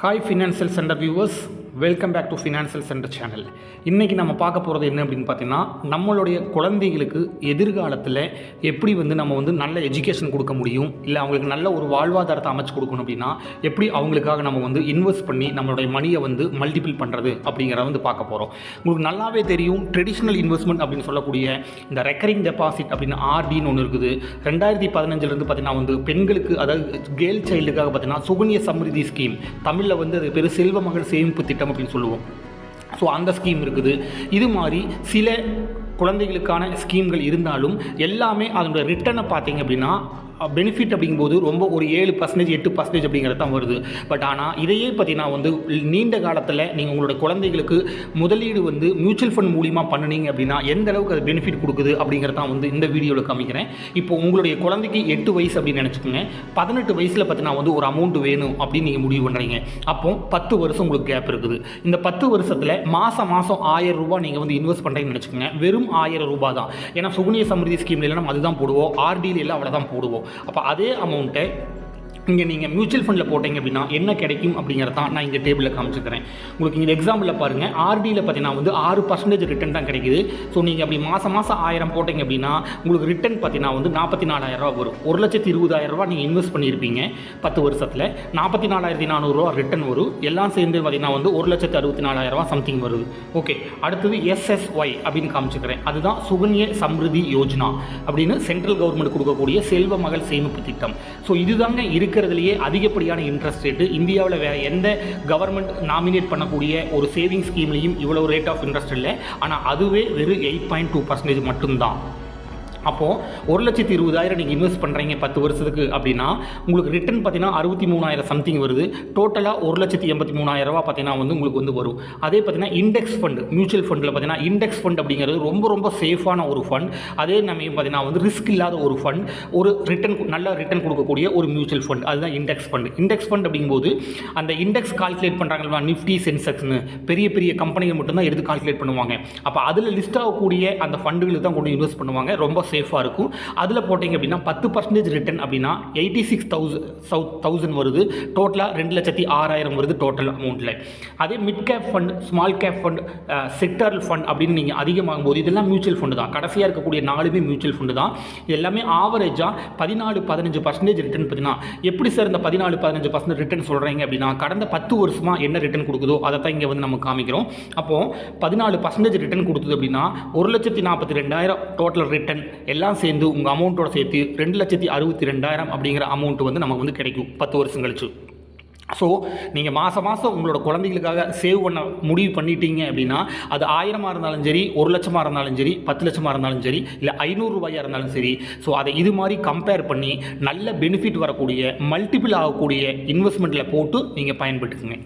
Hi financial centre viewers welcome back to financial centre channel இன்றைக்கி நம்ம பார்க்க போகிறது என்ன அப்படின்னு பார்த்தீங்கன்னா நம்மளுடைய குழந்தைகளுக்கு எதிர்காலத்தில் எப்படி வந்து நம்ம வந்து நல்ல எஜுகேஷன் கொடுக்க முடியும்? இல்லை அவங்களுக்கு நல்ல ஒரு வாழ்வாதாரத்தை அமைச்சு கொடுக்கணும் அப்படின்னா எப்படி அவங்களுக்காக நம்ம வந்து இன்வெஸ்ட் பண்ணி நம்மளுடைய மணியை வந்து மல்டிபிள் பண்ணுறது அப்படிங்கிறத வந்து பார்க்க போகிறோம் உங்களுக்கு நல்லாவே தெரியும் ட்ரெடிஷ்னல் இன்வெஸ்ட்மெண்ட் அப்படின்னு சொல்லக்கூடிய இந்த ரெக்கரிங் டெபாசிட் அப்படின்னு ஆர்டின்னு ஒன்று இருக்குது. ரெண்டாயிரத்தி பதினஞ்சிலிருந்து பார்த்தீங்கன்னா வந்து பெண்களுக்கு அதாவது கேர்ள் சைல்டுக்காக பார்த்தீங்கன்னா சுகன்ய சமிருதி ஸ்கீம் தமிழில் வந்து அது பேர் செல்வ மகள் சேமிப்பு திட்டம் அப்படின்னு சொல்லுவோம். ஸோ அந்த ஸ்கீம் இருக்குது. இது மாதிரி சில குழந்தைகளுக்கான ஸ்கீம்கள் இருந்தாலும் எல்லாமே அதனுடைய ரிட்டர்னை பார்த்தீங்க அப்படின்னா பெனிஃபிட் அப்படிங்கும்போது ரொம்ப ஒரு ஏழு பர்சன்டேஜ் எட்டு பர்சன்டேஜ் அப்படிங்கிறது தான் வருது. பட் ஆனால் இதையே பார்த்தீங்கன்னா வந்து நீண்ட காலத்தில் நீங்கள் உங்களோட குழந்தைகளுக்கு முதலீடு வந்து மியூச்சுவல் ஃபண்ட் மூலிமா பண்ணுனீங்க அப்படின்னா எந்த அளவுக்கு அது பெனிஃபிட் கொடுக்குது அப்படிங்கிறத தான் வந்து இந்த வீடியோவில் காமிக்கிறேன். இப்போ உங்களுடைய குழந்தைக்கு எட்டு வயசு அப்படின்னு நினச்சிக்கோங்க. பதினெட்டு வயசில் பார்த்தீங்கன்னா வந்து ஒரு அமௌண்ட் வேணும் அப்படின்னு நீங்கள் முடிவு பண்ணுறீங்க அப்போ பத்து வருஷம் உங்களுக்கு கேப் இருக்குது. இந்த பத்து வருஷத்தில் மாதம் மாதம் ஆயிரம் ரூபாய் நீங்கள் வந்து இன்வெஸ்ட் பண்ணுறீங்கன்னு நினச்சிக்கோங்க. வெறும் ஆயிரம் ரூபாய் தான். ஏன்னா சுகுனிய சமிருதி ஸ்கீம்லாம் எல்லாம் அதுதான் போடுவோம். ஆர்டியில் எல்லாம் அவ்வளோ தான் போடுவோம். அப்போ அதே அமௌண்ட்டை இங்கே நீங்கள் மியூச்சுவல் ஃபண்டில் போட்டீங்க அப்படின்னா என்ன கிடைக்கும் அப்படிங்கிறத தான் நான் இங்கே டேபிளில் காமிச்சிக்கிறேன். உங்களுக்கு இங்கே எக்ஸாம்பிளில் பாருங்கள் ஆர்டியில் பார்த்தீங்கன்னா வந்து ஆறு பர்சன்டேஜ் ரிட்டன் தான் கிடைக்குது. ஸோ நீங்கள் அப்படி மாதம் மாதம் ஆயிரம் போட்டீங்க அப்படின்னா உங்களுக்கு ரிட்டன் பார்த்தீங்கன்னா வந்து நாற்பத்தி நாலாயிரரூவா வரும். ஒரு லட்சத்தி இருபதாயிரரூவா நீங்கள் இன்வெஸ்ட் பண்ணியிருப்பீங்க பத்து வருஷத்தில். நாற்பத்தி நாலாயிரத்தி நானூறுரூவா ரிட்டன் வரும். எல்லாம் சேர்ந்து பார்த்தீங்கன்னா வந்து ஒரு லட்சத்தி அறுபத்தி நாலாயிரரூவா சம்திங் வருது. ஓகே அடுத்தது எஸ்எஸ்ஒய் அப்படின்னு காமிச்சிக்கிறேன். அதுதான் சுகன்ய சம்ருதி யோஜனா அப்படின்னு சென்ட்ரல் கவர்மெண்ட் கொடுக்கக்கூடிய செல்வ மகள் சேமிப்பு திட்டம். ஸோ இதுதாங்க இருக்கிறதுலையே அதிகப்படியான இன்ட்ரெஸ்ட் ரேட்டு இந்தியாவில் வேறு எந்த கவர்மெண்ட் நாமினேட் பண்ணக்கூடிய ஒரு சேவிங் ஸ்கீம்லையும் இவ்வளோ ரேட் ஆஃப் இன்ட்ரெஸ்ட் இல்லை. ஆனால் அதுவே வெறும் எயிட் பாயிண்ட் டூ பர்சன்டேஜ் மட்டும்தான். அப்போது ஒரு லட்சத்தி இருபதாயிரம் நீங்கள் இன்வெஸ்ட் பண்ணுறீங்க பத்து வருஷத்துக்கு அப்படின்னா உங்களுக்கு ரிட்டர்ன் பார்த்தீங்கன்னா அறுபத்தி மூணாயிரம் சம்திங் வருது. டோட்டலாக ஒரு லட்சத்தி எண்பத்தி மூணாயிரம் ரூபா பார்த்தீங்கன்னா வந்து உங்களுக்கு வந்து வரும். அதே பார்த்தீங்கன்னா இண்டெக்ஸ் ஃபண்ட் மியூச்சுவல் ஃபண்டில் பார்த்தீங்கன்னா இண்டெக்ஸ் ஃபண்ட் அப்படிங்கிறது ரொம்ப ரொம்ப சேஃபான ஒரு ஃபண்ட் அதே நம்ம பார்த்தீங்கன்னா வந்து ரிஸ்க் இல்லாத ஒரு ஃபண்ட் ஒரு ரிட்டர்ன் நல்ல ரிட்டர்ன் கொடுக்கக்கூடிய ஒரு மியூச்சுவல் ஃபண்ட் அதுதான் இண்டெக்ஸ் ஃபண்ட் இண்டெக்ஸ் ஃபண்ட் அப்படிங்கும்போது அந்த இண்டெக்ஸ் கால்குலேட் பண்ணுறாங்களா நிஃப்டி சென்செக்ஸ்னு பெரிய பெரிய கம்பெனிகள் மட்டும்தான் எடுத்து கால்குலேட் பண்ணுவாங்க. அப்போ அதில் லிஸ்ட் ஆகக்கூடிய அந்த ஃபண்டுகளுக்கு தான் கொண்டு இன்வெஸ்ட் பண்ணுவாங்க. ரொம்ப சேஃபாக இருக்கும். அதில் போட்டிங்க அப்படின்னா பத்து பர்சன்டேஜ் ரிட்டர்ன் அப்படின்னா எயிட்டி சிக்ஸ் தௌசண்ட் சவுத் தௌசண்ட் வருது டோட்டலாக ரெண்டு லட்சத்தி ஆறாயிரம் வருது டோட்டல் அமௌண்ட்டில் அதே mid cap fund small cap fund sectoral fund அப்படின்னு நீங்கள் அதிகமாகும் போது இதெல்லாம் மியூச்சுவல் ஃபண்டு தான். கடைசியாக இருக்கக்கூடிய நாலுமே மியூச்சுவல் ஃபண்டு தான். இது எல்லாமே ஆவரேஜாக பதினாலு பதினஞ்சு பர்சன்டேஜ் ரிட்டர்ன் பார்த்தீங்கன்னா எப்படி சார் இந்த பதினாலு பதினஞ்சு பர்சன்ட் ரிட்டர்ன் சொல்கிறீங்க அப்படின்னா கடந்த பத்து வருஷமாக என்ன ரிட்டர்ன் கொடுக்குதோ அதை தான் இங்கே வந்து நம்ம காமிக்கிறோம். அப்போது பதினாலு பர்சன்டேஜ் ரிட்டர்ன் கொடுத்தது அப்படின்னா ஒரு லட்சத்தி நாற்பத்தி ரெண்டாயிரம் டோட்டல் ரிட்டர்ன் எல்லாம் சேர்ந்து உங்கள் அமௌண்ட்டோட சேர்த்து ரெண்டு லட்சத்தி அறுபத்தி ரெண்டாயிரம் அப்படிங்கிற அமௌண்ட் வந்து நமக்கு வந்து கிடைக்கும் பத்து வருஷம் கழிச்சு. ஸோ நீங்கள் மாதம் மாதம் உங்களோட குழந்தைகளுக்காக சேவ் பண்ண முடிவு பண்ணிட்டீங்க அப்படின்னா அது ஆயிரமாக இருந்தாலும் சரி ஒரு லட்சமாக இருந்தாலும் சரி பத்து லட்சமாக இருந்தாலும் சரி இல்லை ஐநூறுரூபாயாக இருந்தாலும் சரி ஸோ அதை இது மாதிரி கம்பேர் பண்ணி நல்ல பெனிஃபிட் வரக்கூடிய மல்டிபிள் ஆகக்கூடிய இன்வெஸ்ட்மெண்ட்டில் போட்டு நீங்கள் பயன்படுத்துங்க